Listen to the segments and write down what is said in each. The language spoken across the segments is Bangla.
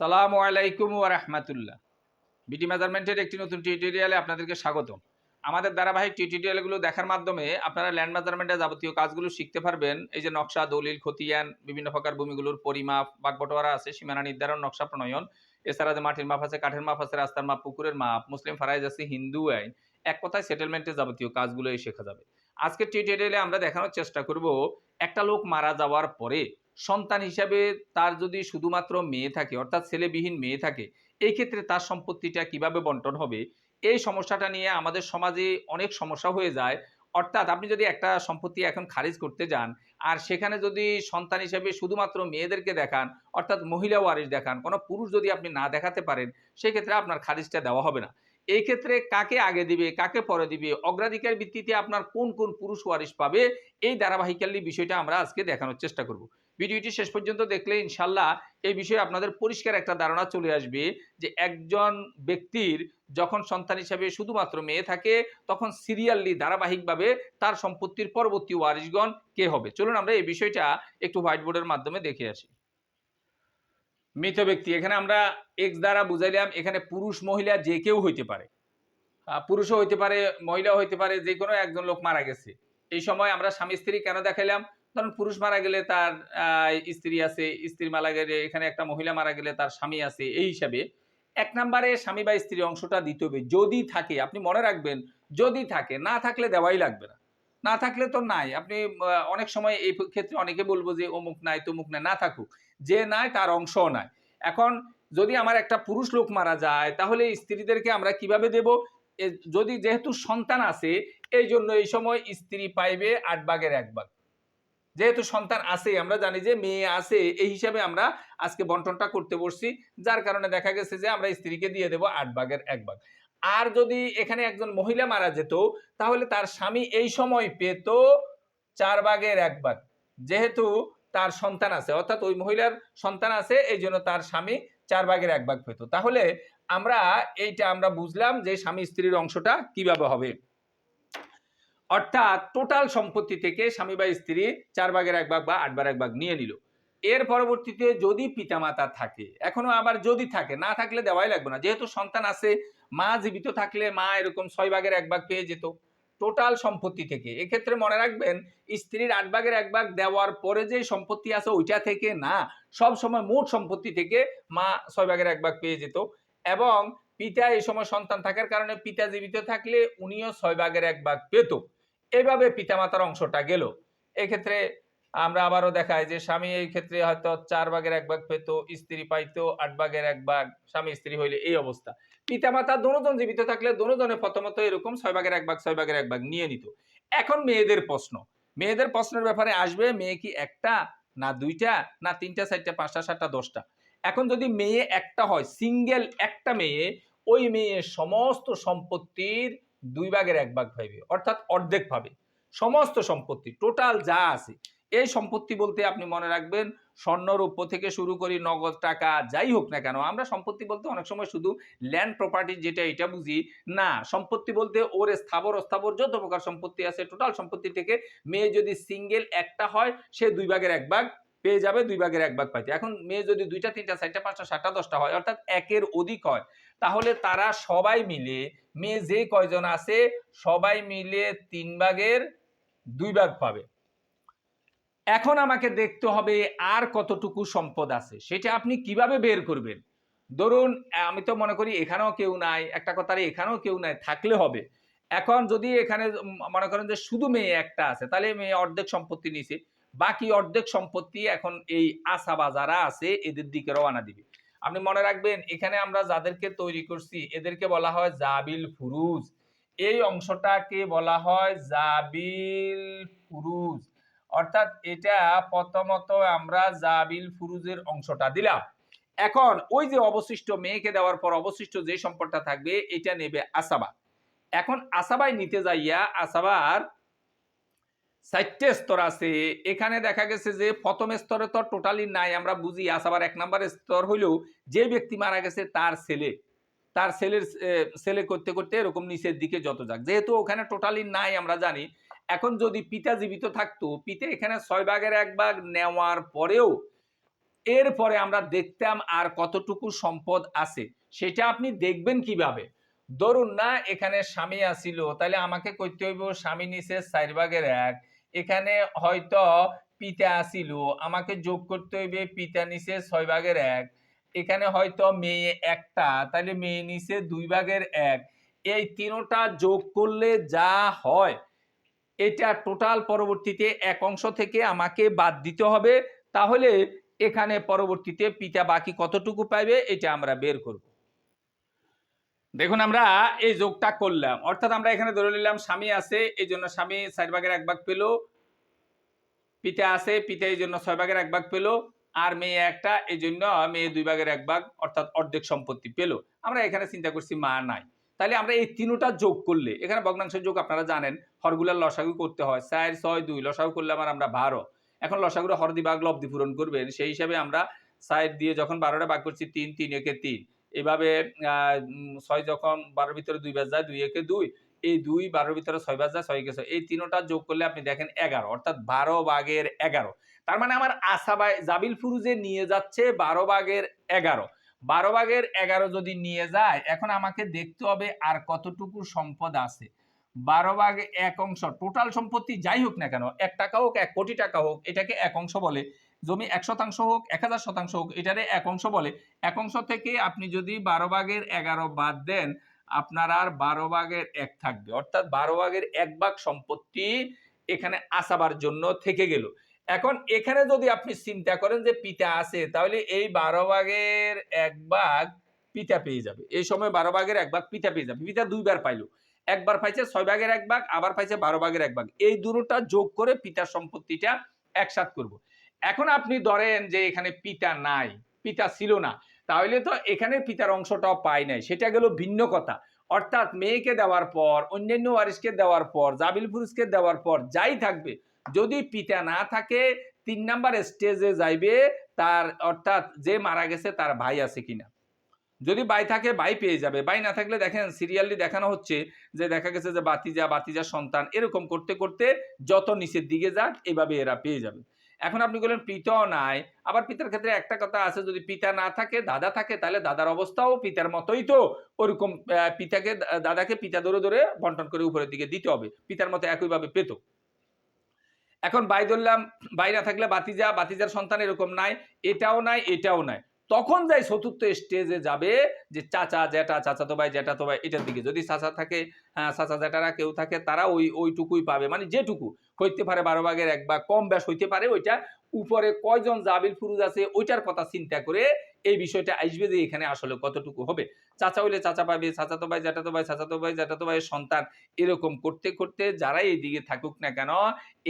সালামু আলাইকুম ওয়া রাহমাতুল্লাহ। বিটি মেজারমেন্টের একটি নতুন টিউটোরিয়ালে আপনাদেরকে স্বাগতম। আমাদের ধারাবাহিক টিউটোরিয়ালগুলো দেখার মাধ্যমে আপনারা ল্যান্ড মেজারমেন্টের যাবতীয় কাজগুলো শিখতে পারবেন। এই যে নকশা, দলিল, খতিয়ান, বিভিন্ন প্রকার ভূমিগুলোর পরিমাপ, বাগবটোয়ারা আছে, সীমানা নির্ধারণ, নকশা প্রণয়ন। এছাড়া যে মাটির মাপ আছে, কাঠের মাপ আছে, রাস্তার মাপ, পুকুরের মাপ, মুসলিম ফারাইজ আছে, হিন্দু আইন। এক কথায় সেটেলমেন্টের যাবতীয় কাজগুলো শেখা যাবে। আজকের টিউটোরিয়ালে আমরা দেখানোর চেষ্টা করব, একটা লোক মারা যাওয়ার পরে সন্তান হিসাবে তার যদি শুধুমাত্র মেয়ে থাকে, অর্থাৎ ছেলেবিহীন মেয়ে থাকে, এই ক্ষেত্রে তার সম্পত্তিটা কীভাবে বন্টন হবে? এই সমস্যাটা নিয়ে আমাদের সমাজে অনেক সমস্যা হয়ে যায়। অর্থাৎ আপনি যদি একটা সম্পত্তি এখন খারিজ করতে যান, আর সেখানে যদি সন্তান হিসেবে শুধুমাত্র মেয়েদেরকে দেখান, অর্থাৎ মহিলা ওয়ারিশ দেখান, কোনো পুরুষ যদি আপনি না দেখাতে পারেন, সেক্ষেত্রে আপনার খারিজটা দেওয়া হবে না। এই ক্ষেত্রে কাকে আগে দিবে, কাকে পরে দিবে, অগ্রাধিকার ভিত্তিতে আপনার কোন কোন পুরুষ ওয়ারিশ পাবে, এই ধারাবাহিকালি বিষয়টা আমরা আজকে দেখানোর চেষ্টা করব। ভিডিওটি শেষ পর্যন্ত দেখলে ইনশাল্লাহ এই বিষয়ে আপনাদের পরিষ্কার একটা ধারণা চলে আসবে যে একজন ব্যক্তির যখন সন্তান হিসাবে শুধুমাত্র মেয়ে থাকে, তখন সিরিয়াললি ধারাবাহিকভাবে তার সম্পত্তির পরবর্তী ওয়ারিশগণ কে হবে? চলুন আমরা এই বিষয়টা একটু হোয়াইট বোর্ডের মাধ্যমে দেখে আসি। মৃত ব্যক্তি, এখানে আমরা এক্স দ্বারা বুঝাইলাম, এখানে পুরুষ, মহিলা যে কেউ হইতে পারে। পুরুষও হইতে পারে, মহিলাও হইতে পারে যে কোনো একজন লোক মারা গেছে। এই সময় আমরা স্বামী স্ত্রী কেন দেখাইলাম? ধরুন পুরুষ মারা গেলে তার স্ত্রী আছে, স্ত্রী মারা গেলে এখানে একটা মহিলা মারা গেলে তার স্বামী আছে, এই হিসাবে এক নম্বরে স্বামী বা স্ত্রী অংশটা দিতে হবে। যদি থাকে, আপনি মনে রাখবেন, যদি থাকে, না থাকলে দেওয়াই লাগবে না। না থাকলে তো নাই। আপনি অনেক সময় এই ক্ষেত্রে অনেকে বলব যে, অমুক নাই, তমুক নাই। না থাকুক। যে নাই, তার অংশও নাই। এখন যদি আমার একটা পুরুষ লোক মারা যায়, তাহলে স্ত্রীদেরকে আমরা কীভাবে দেব? যদি যেহেতু সন্তান আছে এই জন্য এই সময় স্ত্রী পাইবে আট ভাগের এক ভাগ। যেহেতু সন্তান আছে, আমরা জানি যে মেয়ে আছে, এই হিসাবে আমরা আজকে বন্টনটা করতে বসছি। যার কারণে দেখা গেছে যে আমরা স্ত্রীকে দিয়ে দেব আট ভাগের এক ভাগ। আর যদি এখানে একজন মহিলা মারা যেত, তাহলে তার স্বামী এই সময় পেত চার ভাগের এক ভাগ। যেহেতু তার সন্তান আছে, অর্থাৎ ওই মহিলার সন্তান আছে, এই জন্য তার স্বামী চার ভাগের এক ভাগ পেত। তাহলে আমরা এইটা আমরা বুঝলাম যে স্বামী স্ত্রীর অংশটা কীভাবে হবে। অর্থাৎ টোটাল সম্পত্তি থেকে স্বামী বা স্ত্রী চার ভাগের এক ভাগ বা আট ভাগের এক ভাগ নিয়ে নিল। এর পরবর্তীতে যদি পিতামাতা থাকে, এখনও আবার যদি থাকে, না থাকলে দেওয়াই লাগবে না। যেহেতু সন্তান আছে, মা জীবিত থাকলে মা এরকম ছয় ভাগের এক ভাগ পেয়ে যেত। টোটাল সম্পত্তি থেকে, এক্ষেত্রে মনে রাখবেন, স্ত্রীর আট ভাগের এক ভাগ দেওয়ার পরে যে সম্পত্তি আছে ওইটা থেকে না, সব সময় মোট সম্পত্তি থেকে মা ছয় ভাগের এক ভাগ পেয়ে যেত। এবং পিতা এই সময় সন্তান থাকার কারণে পিতা জীবিত থাকলে উনিও ছয় ভাগের এক ভাগ পেত। এভাবে পিতামাতার অংশটা গেল। এক্ষেত্রে আমরা আবারও দেখাই যে স্বামী এই ক্ষেত্রে হয়তো চার ভাগের এক ভাগ পেত, স্ত্রী পাইতো, আট ভাগের এক ভাগ স্বামী স্ত্রী হইলে এই অবস্থা। পিতামাতা দনোজন জীবিত থাকলে দনোজনে প্রথমত এরকম ছয় ভাগের এক ভাগ, ছয় ভাগের এক ভাগ নিয়ে নিত। এখন মেয়েদের প্রশ্ন, মেয়েদের প্রশ্নের ব্যাপারে আসবে মেয়ে কি একটা না দুইটা না তিনটা, চারটা, পাঁচটা, সাতটা, দশটা? এখন যদি মেয়ে একটা হয়, সিঙ্গেল একটা মেয়ে, ওই মেয়ে সমস্ত সম্পত্তির দুই ভাগের এক ভাগ পাইবে, অর্থাৎ অর্ধেক পাবে। সমস্ত সম্পত্তি টোটাল যা আছে, এই সম্পত্তি বলতে আপনি মনে রাখবেন স্বর্ণরূপ থেকে শুরু করি নগদ টাকা, যাই হোক না কেন, আমরা সম্পত্তি বলতে অনেক সময় শুধু ল্যান্ড প্রপার্টি যেটা, এটা বুঝি। না, সম্পত্তি বলতে ওর স্থাবর, অস্থাবর যত প্রকার সম্পত্তি আছে টোটাল সম্পত্তি থেকে মেয়ে যদি সিঙ্গেল একটা হয়, সে দুই ভাগের এক ভাগ পেয়ে যাবে দুই ভাগের এক ভাগ পাইতে। এখন মেয়ে যদি দুইটা, তিনটা, চারটা, পাঁচটা, সাতটা, দশটা হয়, অর্থাৎ একের অধিক হয়, তাহলে তারা সবাই মিলে, মেয়ে যে কয়জন আছে, সবাই মিলে তিন ভাগের দুই ভাগ পাবে। এখন আমাকে দেখতে হবে আর কতটুকু সম্পদ আছে, সেটা আপনি কীভাবে বের করবেন? ধরুন, আমি তো মনে করি এখানেও কেউ নাই, একটা কথারে এখানেও কেউ নাই, থাকলে হবে। এখন যদি এখানে মনে করেন যে শুধু মেয়ে একটা আছে, তাহলে মেয়ে অর্ধেক সম্পত্তি নিছে। বাকি অর্ধেক সম্পত্তি এখন এই আসাবা যারা আছে, এদের দিকে রওনা দিবে। আপনি মনে রাখবেন, এখানে আমরা যাদেরকে তৈরি করছি, এদেরকে বলা হয় জাবিল ফুরুজ। এই অংশটাকে বলা হয় জাবিল ফুরুজ। অর্থাৎ এটা প্রথমত আমরা জাবিল ফুরুজের অংশটা দিলাম। এখন ওই যে অবশিষ্ট মেয়েকে দেওয়ার পর অবশিষ্ট যে সম্পদটা থাকবে, এটা নেবে আসাবা। এখন আসাবাই নিতে যাইয়া আসাবার চারটে স্তর আছে। এখানে দেখা গেছে যে, প্রথম স্তরে তো টোটালি নাই, আমরা বুঝি আসাবার এক নাম্বার স্তর হইলেও যে ব্যক্তি মারা গেছে তার ছেলে। তার ছেলের ছেলে করতে করতে এরকম নিচের দিকে যত যাক। যেহেতু ওখানে টোটালি নাই, আমরা জানি। এখন যদি পিতা জীবিত থাকতো, পিতা এখানে ছয় ভাগের এক ভাগ নেওয়ার পরেও এরপরে আমরা দেখতাম আর কতটুকু সম্পদ আছে। সেটা আপনি দেখবেন কীভাবে? ধরুন না, এখানে স্বামী আসিল, তাহলে আমাকে করতে হইব, স্বামী নিচে চার ভাগের এক। এখানে হয়তো পিতা আসিল, আমাকে যোগ করতে হইবে পিতা নিচে ছয় ভাগের এক। এখানে হয়তো মেয়ে একটা তাহলে মেয়ে নিচে দুই ভাগের এক। এই তিনোটা যোগ করলে যা হয়, এটা টোটাল পরবর্তীতে এক অংশ থেকে আমাকে বাদ দিতে হবে। তাহলে এখানে পরবর্তীতে পিতা বাকি কতটুকু পাইবে, এটা আমরা বের করব। দেখুন, আমরা এই যোগটা করলাম। অর্থাৎ আমরা এখানে ধরে নিলাম স্বামী আছে, এই জন্য স্বামী চার ভাগের এক ভাগ পেল। পিতা আছে, পিতা এই জন্য ছয় ভাগের এক ভাগ পেল। আর মেয়ে একটা, এই জন্য মেয়ে দুই ভাগের এক ভাগ, অর্থাৎ অর্ধেক সম্পত্তি পেল। আমরা এখানে চিন্তা করছি মা নাই। তাহলে আমরা এই তিনোটা যোগ করলে, এখানে ভগ্নাংশ যোগ আপনারা জানেন হরগুলার লসাগু করতে হয়। চার, ছয়, দুই, লসাগু করলে আমার আমরা বারো। এখন লসাগুলো হরদি ভাগ, লব্ধি পূরণ করবেন। সেই হিসাবে আমরা সাইড দিয়ে যখন বারোটা ভাগ করছি, তিন তিন, একে তিন। এভাবে ছয় যখন বারোর ভিতরে দুই বাজ যায়, দুই একে দুই, এই দুই বারোর ভিতরে ছয় বাজ যায়, ছয় একে ছয়, এই তিনোটা যোগ করলে আপনি দেখেন এগারো, অর্থাৎ বারো বাঘের এগারো। তার মানে আমার আসাবাই জাবিল ফুরুজে নিয়ে যাচ্ছে বারো বাঘের এগারো। বারো ভাগের এগারো যদি নিয়ে যায়, এখন আমাকে দেখতে হবে আর কতটুকু সম্পদ আছে। বারো ভাগে এক অংশ টোটাল সম্পত্তি যাই হোক না কেন, এক টাকা হোক, এক কোটি টাকা হোক, এটাকে এক অংশ বলে। জমি এক শতাংশ হোক, এক হাজার শতাংশ হোক, এটারে এক অংশ বলে। এক অংশ থেকে আপনি যদি বারো ভাগের এগারো বাদ দেন, আপনার আর বারো ভাগের এক থাকবে। অর্থাৎ বারো ভাগের এক ভাগ সম্পত্তি এখানে আসাবার জন্য থেকে গেল। এখন এখানে যদি আপনি চিন্তা করেন যে পিতা আছে, তাহলে এই বারো ভাগের এক ভাগ পিতা পেয়ে যাবে। এই সময় বারো ভাগের এক ভাগ পিতা পেয়ে যাবে। পিতা দুইবার পাইলো। একবার পাইছে ছয় ভাগের এক ভাগ, আবার পাইছে বারো ভাগের এক ভাগ। এই দুটোটা যোগ করে পিতার সম্পত্তিটা একসাথ করব। এখন আপনি ধরেন যে এখানে পিতা নাই, পিতা ছিল না, তাহলে তো এখানে পিতার অংশটাও পাই নাই, সেটা গেল ভিন্ন কথা। অর্থাৎ মেয়েকে দেওয়ার পর, অন্যান্য ওয়ারিসকে দেওয়ার পর, জাবিল পুরুষকে দেওয়ার পর যাই থাকবে, যদি পিতা না থাকে, তিন নাম্বার স্টেজে যাইবে, তার অর্থাৎ যে মারা গেছে তার ভাই আছে কিনা। যদি ভাই থাকে, ভাই পেয়ে যাবে। ভাই না থাকলে দেখেন সিরিয়ালি দেখানো হচ্ছে যে দেখা গেছে যে বাতিজা বাতিজা সন্তান, এরকম করতে করতে যত নিচের দিকে যাক, এভাবে এরা পেয়ে যাবে। এখন আপনি বললেন পিতাও নাই, আবার পিতার ক্ষেত্রে একটা কথা আছে, যদি পিতা না থাকে, দাদা থাকে, তাহলে দাদার অবস্থাও পিতার মতোই তো। ওরকম পিতাকে দাদাকে পিতা ধরে ধরে বন্টন করে উপরের দিকে দিতে হবে, পিতার মতো একইভাবে পেত। এখন বাই ধরলাম বাই না থাকলে বাতিজা বাতিজার সন্তান এরকম নাই, এটাও নাই এটাও নাই। তখন যাই চতুর্থ স্টেজে যাবে যে চাচা, জ্যাঠা চাচাতো ভাই জ্যাঠাতো ভাই এটার দিকে। যদি চাচা থাকে হ্যাঁ চাচা, জ্যাঠারা কেউ থাকে, তারা ওই, ওইটুকুই পাবে। মানে যেটুকু। হইতে পারে বারো ভাগের এক বা কম ব্যাস হইতে পারে ওইটা। উপরে কয়জন জাবিল ফুরুজ আছে, ওইটার কথা চিন্তা করে এই বিষয়টা আসবে যে এখানে আসলে কতটুকু হবে। চাচা হইলে চাচা পাবে চাচাতো ভাই জ্যাঠাতো ভাই চাচাতো ভাই জ্যাঠাতো ভাইয়ের সন্তান। এরকম করতে করতে যারাই এই দিকে থাকুক না কেন,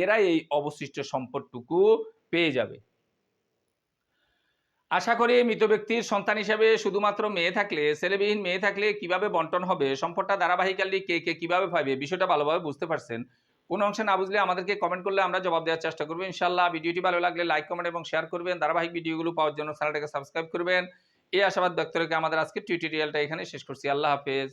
এরাই এই অবশিষ্ট সম্পদটুকু পেয়ে যাবে। আশা করি মৃত ব্যক্তির সন্তান হিসেবে শুধুমাত্র মেয়ে থাকলে, ছেলেবিহীন মেয়ে থাকলে কীভাবে বন্টন হবে? সম্পদটা ধারাবাহিকালি কে কে কীভাবে পাবে বিষয়টা ভালোভাবে বুঝতে পারছেন। কোন অংশে না বুঝলে আমাদেরকে কমেন্ট করলে আমরা জবাব দেওয়ার চেষ্টা করব। ইনশাল্লাহ ভিডিওটি ভালো লাগলে লাইক কমেন্ট এবং শেয়ার করবেন। ধারাবাহিক ভিডিওগুলো পাওয়ার জন্য চ্যানেলটাকে সাবস্ক্রাইব করবেন। এই আশাবাদ ব্যক্ত রেখে আমাদের আজকে টিউটোরিয়ালটা এখানে শেষ করছি। আল্লাহ হাফেজ।